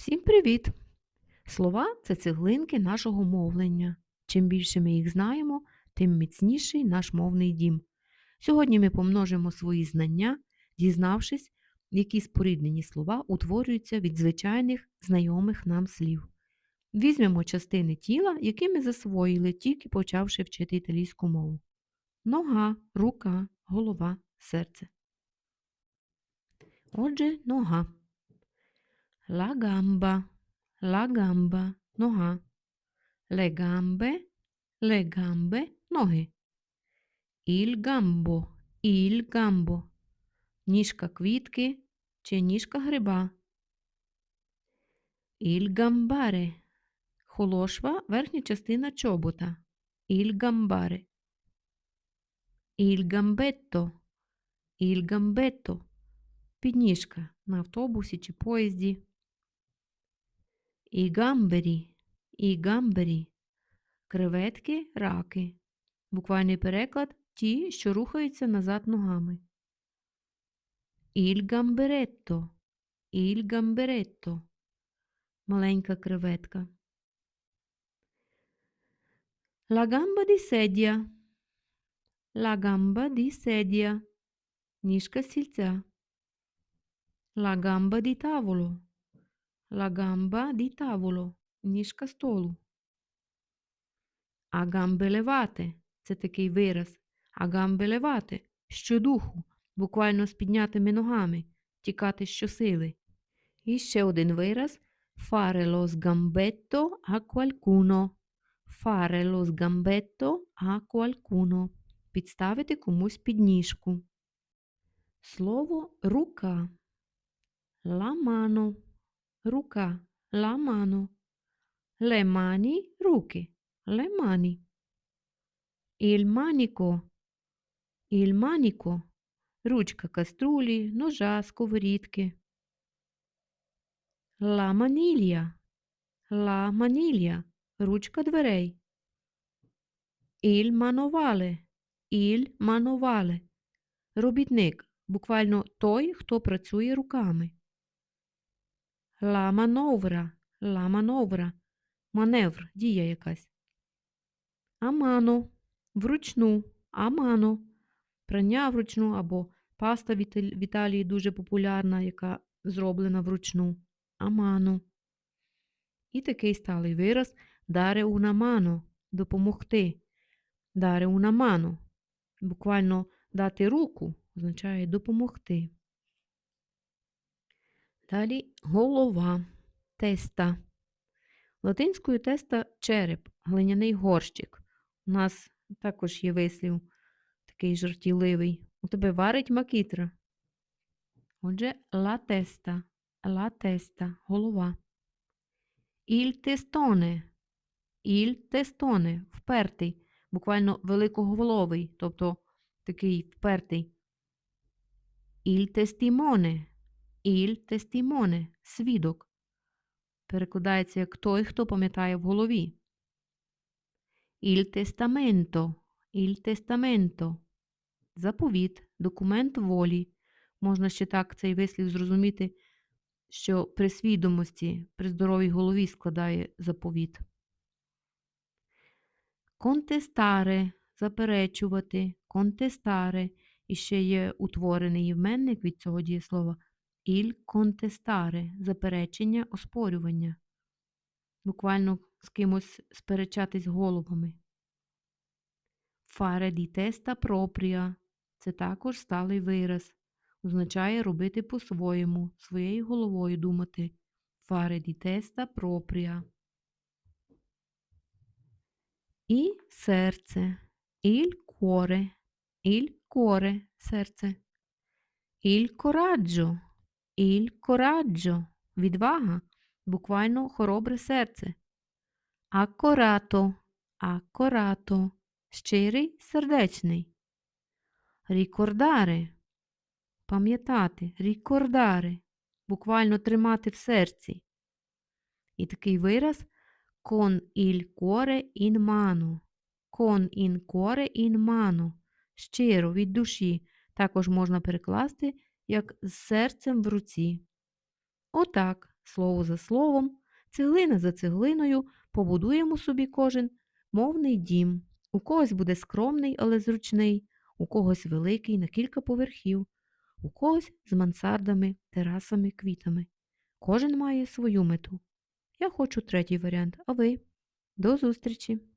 Всім привіт! Слова це цеглинки нашого мовлення. Чим більше ми їх знаємо, тим міцніший наш мовний дім. Сьогодні ми помножимо свої знання, дізнавшись, які споріднені слова утворюються від звичайних знайомих нам слів. Візьмемо частини тіла, які ми засвоїли, тільки почавши вчити італійську мову. Нога, рука, голова, серце. Отже, нога. La gamba, la gamba, нога. Le gambe, le gambe, ноги. Il gambo, il gambo. Ніжка квітки чи ніжка гриба. Il gambare. Холошва верхня частина чобота. Il gambare. Il gambetto. Il gambetto. Підніжка на автобусі чи поїзді. І гамбері, і гамбері. Креветки, раки. Буквальний переклад ті, що рухаються назад ногами. Іль гамберетто, іль гамберетто. Маленька креветка. La gamba di sedia. La gamba di sedia. Ніжка стільця. La gamba di tavolo. La gamba di tavolo. Ніжка столу. А гамбе левате це такий вираз. А гамбе левате щодуху, буквально з піднятими ногами, тікати щосили. І ще один вираз fare lo sgambetto a qualcuno. Fare lo sgambetto a qualcuno. Підставити комусь підніжку. Слово рука. La mano. Рука. La mano. Le mani. Руки. Le mani. Il manico. Il manico. Ручка каструлі, ножа, сковорідки. La maniglia. La maniglia. Ручка дверей. Il manovale. Il manovale. Робітник. Буквально той, хто працює руками. La manovra. La manovra. Маневр. Дія якась. Амано. Вручну. Амано. Прання вручну або паста в Італії дуже популярна, яка зроблена вручну. Амано. І такий сталий вираз даре una mano – допомогти. Даре una mano. Буквально дати руку означає допомогти. Далі голова, теста. Латинською теста череп, глиняний горщик. У нас також є вислів такий жартівливий. У тебе варить макітра. Отже, ла теста, ла теста, голова. Іль тестоне, іль тестоне, впертий, буквально великоголовий, тобто такий впертий. Іль тестімоне, іль тестімоне, свідок. Перекладається як той, хто пам'ятає в голові. Іль тестаменто, іль тестаменто. Заповіт, документ волі. Можна ще так цей вислів зрозуміти, що при свідомості, при здоровій голові складає заповіт. Контестаре заперечувати, контестаре. І ще є утворений іменник від цього дієслова. Іль контестаре заперечення, оспорювання. Буквально з кимось сперечатись головами. Фаре ді теста пропрія це також сталий вираз. Означає робити по-своєму, своєю головою думати. Фаре ді теста пропрія. І серце. Іль коре. Іль коре серце. Іль кораджо. Іль кораджо. Відвага. Буквально хоробре серце. Акорато. Акорато. Щирий, сердечний. Рікордаре. Пам'ятати. Рікордаре. Буквально тримати в серці. І такий вираз con il cuore in mano. Con in cuore in mano. Щиро, від душі. Також можна перекласти як з серцем в руці. Отак, слово за словом, цеглина за цеглиною побудуємо собі кожен мовний дім. У когось буде скромний, але зручний, у когось великий на кілька поверхів, у когось з мансардами, терасами, квітами. Кожен має свою мету. Я хочу третій варіант, а ви? До зустрічі!